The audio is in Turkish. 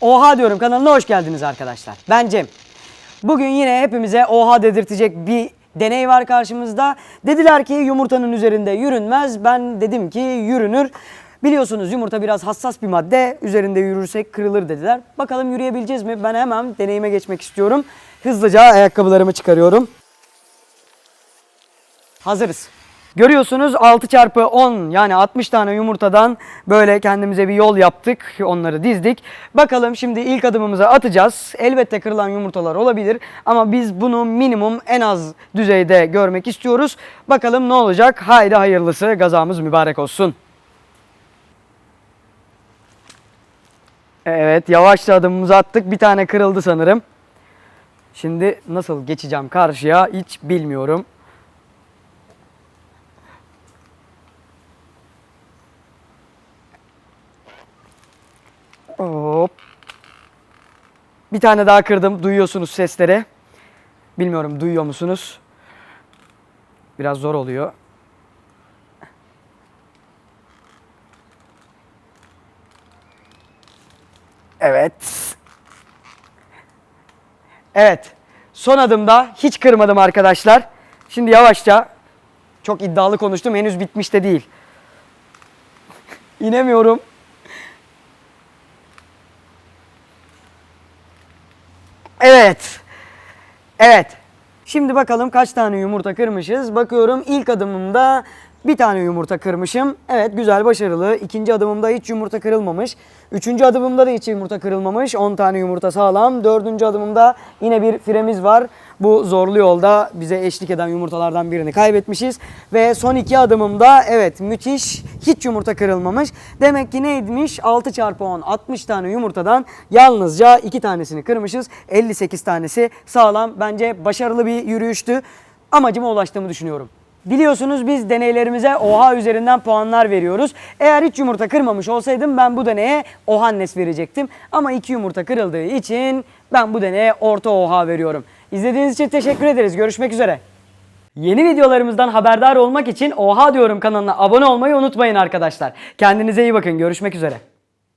Oha diyorum kanalına hoş geldiniz arkadaşlar. Ben Cem. Bugün yine hepimize oha dedirtecek bir deney var karşımızda. Dediler ki yumurtanın üzerinde yürünmez. Ben dedim ki yürünür. Biliyorsunuz yumurta biraz hassas bir madde. Üzerinde yürürsek kırılır dediler. Bakalım yürüyebileceğiz mi? Ben hemen deneyime geçmek istiyorum. Hızlıca ayakkabılarımı çıkarıyorum. Hazırız. Görüyorsunuz 6 çarpı 10 yani 60 tane yumurtadan böyle kendimize bir yol yaptık. Onları dizdik. Bakalım şimdi ilk adımımızı atacağız. Elbette kırılan yumurtalar olabilir ama biz bunu minimum en az düzeyde görmek istiyoruz. Bakalım ne olacak? Haydi hayırlısı gazamız mübarek olsun. Evet yavaşça adımımızı attık. Bir tane kırıldı sanırım. Şimdi nasıl geçeceğim karşıya hiç bilmiyorum. Hop. Bir tane daha kırdım. Duyuyorsunuz sesleri. Bilmiyorum duyuyor musunuz? Biraz zor oluyor. Evet. Evet. Son adımda hiç kırmadım arkadaşlar. Şimdi yavaşça çok iddialı konuştum. Henüz bitmiş de değil. İnemiyorum. Evet. Evet. Şimdi bakalım kaç tane yumurta kırmışız. Bakıyorum ilk adımımda bir tane yumurta kırmışım. Evet güzel başarılı. İkinci adımımda hiç yumurta kırılmamış. Üçüncü adımımda da hiç yumurta kırılmamış. 10 tane yumurta sağlam. Dördüncü adımımda yine bir firemiz var. Bu zorlu yolda bize eşlik eden yumurtalardan birini kaybetmişiz. Ve son iki adımımda evet müthiş hiç yumurta kırılmamış. Demek ki neymiş? 6 çarpı 10 60 tane yumurtadan yalnızca 2 tanesini kırmışız. 58 tanesi sağlam. Bence başarılı bir yürüyüştü. Amacıma ulaştığımı düşünüyorum. Biliyorsunuz biz deneylerimize oha üzerinden puanlar veriyoruz. Eğer hiç yumurta kırmamış olsaydım ben bu deneye ohannes verecektim. Ama iki yumurta kırıldığı için ben bu deneye orta oha veriyorum. İzlediğiniz için teşekkür ederiz. Görüşmek üzere. Yeni videolarımızdan haberdar olmak için Oha diyorum kanalına abone olmayı unutmayın arkadaşlar. Kendinize iyi bakın. Görüşmek üzere.